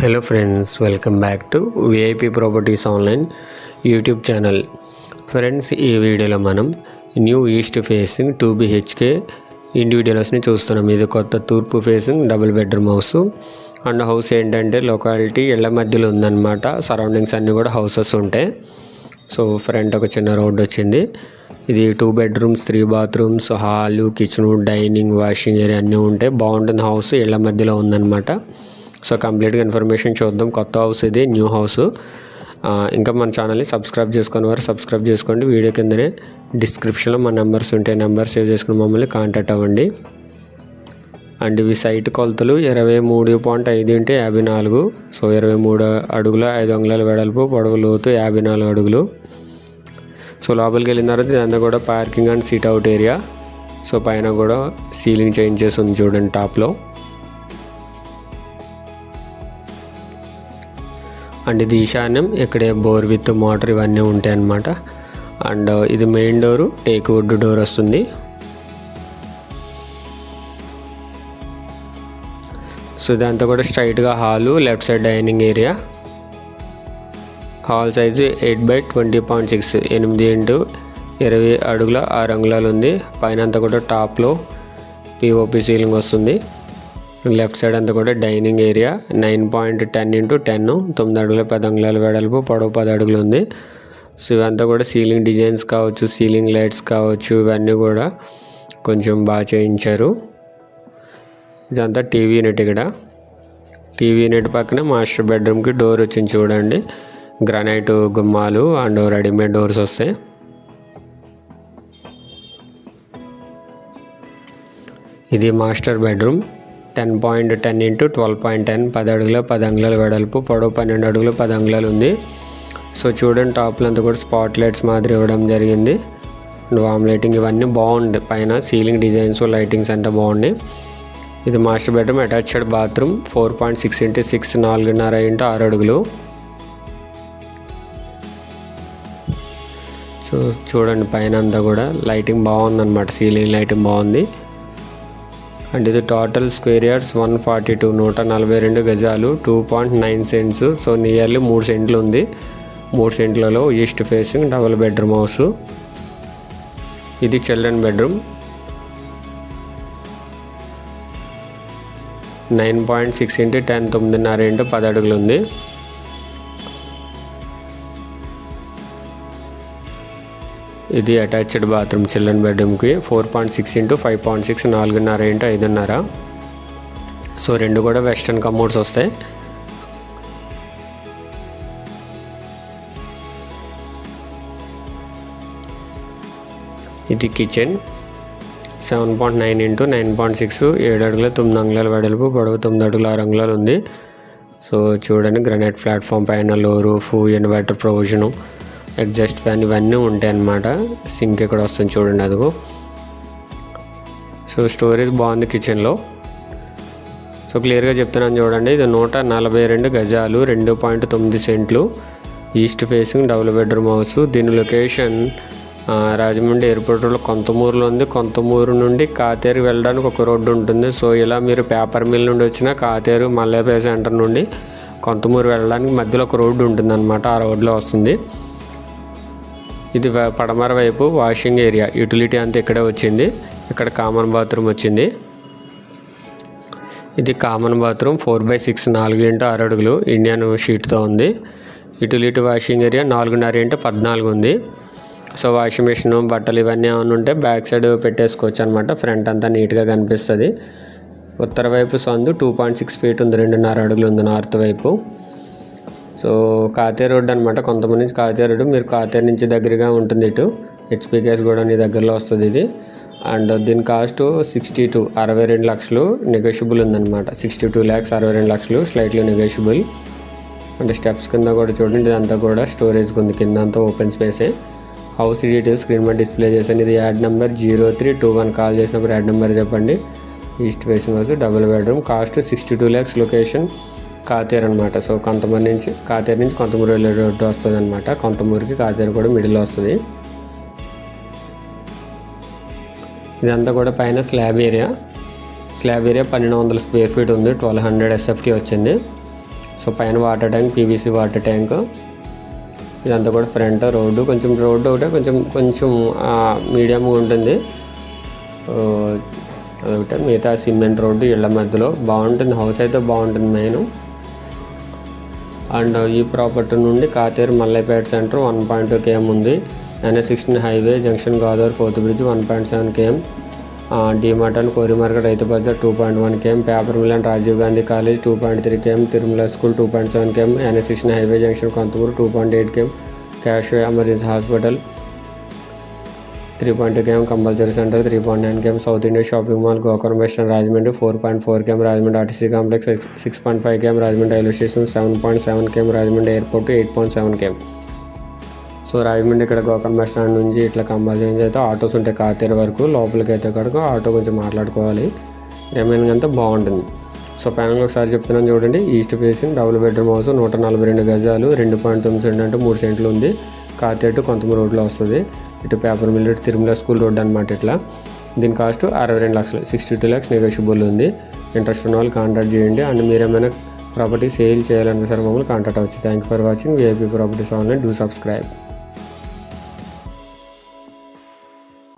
Hello friends welcome back to VIP properties online YouTube channel friends ఈ వీడియోలో మనం new east facing two BHK ఇండివిజువల్స్ని చూస్తున్నాం. ఇది కొత్త తూర్పు facing double bedroom house and house ఏంటంటే లొకాలిటీ ఇళ్ళ మధ్యలో ఉందన్నమాట. సరౌండింగ్స్ అన్నీ కూడా హౌసెస్ ఉంటాయి సో ఫ్రంట్ ఒక చిన్న రోడ్ వచ్చింది. ఇది two bedrooms three bathrooms hall kitchen dining washing area అన్నీ ఉంటాయి బాగుంటుంది. హౌస్ ఇళ్ళ మధ్యలో ఉందన్నమాట. సో కంప్లీట్గా ఇన్ఫర్మేషన్ చూద్దాం. కొత్త హౌస్ ఇది న్యూ హౌస్. ఇంకా మన ఛానల్ని సబ్స్క్రైబ్ చేసుకుని వారు సబ్స్క్రైబ్ చేసుకోండి. వీడియో కిందనే డిస్క్రిప్షన్లో మా నెంబర్స్ ఉంటాయి నెంబర్ సేవ్ చేసుకుని మమ్మల్ని కాంటాక్ట్ అవ్వండి. అండ్ ఇవి సైట్ కొలతలు ఇరవై మూడు పాయింట్ ఐదు ఇంటూ యాభై నాలుగు. సో ఇరవై మూడు అడుగుల ఐదు అంగుళాల వెడల్పు పొడవు లోతు యాభై నాలుగు అడుగులు. సో లోపలికి వెళ్ళిన తర్వాత ఇదంతా కూడా parking and sit out area. So పైన కూడా సీలింగ్ చేంజ్ చేసి ఉంది చూడండి టాప్లో. అండ్ ఇది ఈశాన్యం. ఇక్కడే బోర్ విత్ మోటార్ ఇవన్నీ ఉంటాయి అన్నమాట అండ్ ఇది main door teak wood door వస్తుంది. సో ఇదంతా కూడా స్ట్రైట్గా hall left side dining area. Hall size eight by twenty point six ఎనిమిది ఇంటూ ఇరవై అడుగుల ఆరు అంగుళాలు ఉంది పైన అంతా కూడా టాప్లో పిఓపి సీలింగ్ వస్తుంది. లెఫ్ట్ సైడ్ అంతా కూడా dining area. Nine point ten into ten. తొమ్మిది అడుగుల పది అంగుళాల వెడల్పు పొడవు పది అడుగులు ఉంది. సో ఇవంతా కూడా సీలింగ్ డిజైన్స్ కావచ్చు సీలింగ్ లైట్స్ కావచ్చు ఇవన్నీ కూడా కొంచెం బాగా చేయించారు. ఇదంతా టీవీ యూనిట్ ఇక్కడ. టీవీ యూనిట్ పక్కనే మాస్టర్ బెడ్రూమ్కి డోర్ వచ్చింది చూడండి. గ్రానైట్ గుమ్మాలు అండ్ రెడీమేడ్ డోర్స్ వస్తాయి. ఇది master bedroom. Ten point ten into twelve point ten పది అడుగుల పది అంగుళాల వెడల్పు పొడవు పన్నెండు అడుగులు పది అంగుళాలు ఉంది. సో చూడండి టాప్లో అంతా కూడా స్పాట్ లైట్స్ మాదిరి ఇవ్వడం జరిగింది. అండ్ వామ్ లైటింగ్ ఇవన్నీ బాగుంది. పైన సీలింగ్ డిజైన్స్ లైటింగ్స్ అంతా బాగున్నాయి. ఇది master bedroom attached bathroom four point six into six నాలుగున్నర ఇంటూ ఆరు అడుగులు. సో చూడండి పైన అంతా కూడా లైటింగ్ బాగుందన్నమాట. సీలింగ్ లైటింగ్ బాగుంది. అండ్ ఇది total square yards one forty two నూట నలభై రెండు గజాలు two point nine cents so nearly మూడు సెంట్లు ఉంది. మూడు సెంట్లలో east facing double bedroom house ఇది children bedroom nine point six into ten తొమ్మిదిన్నర ఇంటూ పది అడుగులు ఉంది. ఇది అటాచ్డ్ బాత్రూమ్ చిల్డ్రన్ బెడ్రూమ్కి four point six into five point six నాలుగున్నర ఇంటూ ఐదున్నర. సో రెండు కూడా వెస్ట్రన్ కమోడ్స్ వస్తాయి. ఇది kitchen. Seven point nine into nine point six ఏడు అడుగుల తొమ్మిది అంగుళాల వెడల్పు పొడవు తొమ్మిది అడుగుల ఆరు అంగుళాలు ఉంది సో చూడండి గ్రనైట్ ప్లాట్ఫామ్ పైన లో roof inverter provision. Exhaust fan ఇవన్నీ ఉంటాయి అన్నమాట. సింక్ ఇక్కడ వస్తుంది చూడండి అదిగో. సో స్టోరేజ్ బాగుంది కిచెన్లో సో క్లియర్గా చెప్తున్నాను చూడండి ఇది నూట నలభై రెండు గజాలు రెండు పాయింట్ తొమ్మిది సెంట్లు. East facing double bedroom house దీని లొకేషన్ రాజమండ్రి ఎయిర్పోర్ట్ రోడ్ కొంతమూరులో ఉంది. కొంతమూరు నుండి కాతేరు వెళ్ళడానికి ఒక రోడ్డు ఉంటుంది. సో ఇలా మీరు పేపర్ మిల్ నుండి వచ్చిన కాతేరు మల్లేపే సెంటర్ నుండి కొంతమూరు వెళ్ళడానికి మధ్యలో ఒక రోడ్డు ఉంటుంది అనమాట ఆ రోడ్లో వస్తుంది. ఇది పడమర వైపు వాషింగ్ ఏరియా. యూటిలిటీ అంతా ఇక్కడే వచ్చింది. ఇక్కడ కామన్ బాత్రూమ్ వచ్చింది. ఇది common bathroom four by six నాలుగు ఇంటూ ఆరు అడుగులు. ఇండియన్ షీట్తో ఉంది. యూటిలిటీ వాషింగ్ ఏరియా నాలుగున్నర ఇంటూ పద్నాలుగు ఉంది. సో వాషింగ్ మిషన్ బట్టలు ఇవన్నీ ఏమైనా ఉంటే బ్యాక్ సైడ్ పెట్టేసుకోవచ్చు అనమాట ఫ్రంట్ అంతా నీట్గా కనిపిస్తుంది. ఉత్తర వైపు సందు టూ పాయింట్ సిక్స్ ఫీట్ ఉంది. రెండున్నర అడుగులు ఉంది నార్త్ వైపు. సో కాతేరు రోడ్ అనమాట కొంతమంది నుంచి కాతేరు రోడ్ మీరు కాతేరు నుంచి దగ్గరగా ఉంటుంది ఇటు. హెచ్పికేస్ కూడా నీ దగ్గరలో వస్తుంది ఇది. అండ్ దీని కాస్ట్ సిక్స్టీ టూ అరవై రెండు లక్షలు నెగోషియబుల్ ఉందన్నమాట. సిక్స్టీ టూ ల్యాక్స్ అరవై రెండు లక్షలు స్లైట్లీ నెగోషియబుల్ అంటే స్టెప్స్ కింద కూడా చూడండి ఇదంతా కూడా స్టోరేజ్కి ఉంది కింద అంతా ఓపెన్ స్పేసే హౌస్ డీటెయిల్స్ స్క్రీన్ మీద డిస్ప్లే చేశాను. ఇది ad number zero three two one call చేసినప్పుడు యాడ్ నెంబర్ చెప్పండి. East facing house double bedroom cost sixty two lakhs location Katheru అనమాట సో కొంతమంది నుంచి కాతేరు నుంచి కొంతమూరు వెళ్ళే రోడ్డు వస్తుంది అనమాట కొంతమూరుకి కాతేరు కూడా మిడిల్ వస్తుంది. ఇదంతా కూడా పైన స్లాబ్ ఏరియా. స్లాబ్ ఏరియా పన్నెండు వందల స్క్వేర్ ఫీట్ ఉంది. ట్వెల్వ్ హండ్రెడ్ ఎస్ఎఫ్టీ వచ్చింది. సో పైన water tank PVC water tank. ఇదంతా కూడా ఫ్రంట్ రోడ్డు. కొంచెం రోడ్డు ఒకటే కొంచెం కొంచెం మీడియంగా ఉంటుంది. అదొకటే. మిగతా సిమెంట్ రోడ్డు ఇళ్ళ మధ్యలో. బాగుంటుంది. హౌస్ అయితే బాగుంటుంది మెయిన్. అండ్ ఈ ప్రాపర్టీ నుండి Katheru Mallaipeta centre one point two KM ఉంది. NS sixteen highway junction Godavari fourth bridge one point seven KM. DMart and కోరి market Rythu Bazar two point one KM. Paper mill and Rajiv Gandhi college two point three KM. Tirumala school two point seven KM. NS sixteen highway junction Kontamuru two point eight KM. Cash emergency hospital three point KM compulsory centre three point nine KM south India shopping mall గోకరం western Rajahmundry four point four KM Rajahmundry RTC complex six point five KM Rajahmundry railway station seven point seven KM Rajahmundry airport eight point seven KM so Rajahmundry ఇక్కడ Gokarna bus stand నుంచి ఇట్లా compulsory అయితే autos ఉంటాయి కాతేరు వరకు లోపలికి అయితే కనుక auto కొంచెం మాట్లాడుకోవాలి. రిమైనింగ్ అంతా బాగుంటుంది. సో ఫైనల్గా ఒకసారి చెప్తున్నాను చూడండి. East facing double bedroom house నూట నలభై రెండు గజాలు రెండు పాయింట్ తొమ్మిది సెంట్ అంటే మూడు సెంట్లు ఉంది. కాతేటు కొంతమంది రోడ్లో వస్తుంది. ఇటు పేపర్ మిల్ ఇటు తిరుమల స్కూల్ రోడ్ అనమాట ఇట్లా. దీని కాస్ట్ అరవై రెండు లక్షలు సిక్స్టీ టూ ల్యాక్స్ నెగోషియబుల్ ఉంది. ఇంట్రెస్ట్ ఉన్న వాళ్ళు కాంటాక్ట్ చేయండి. అండ్ మీరు ఏమైనా ప్రాపర్టీ సేల్ చేయాలనుకుంటే సార్ మమ్మల్ని కాంటాక్ట్ అవ్వచ్చు thank you for watching VIP properties online do subscribe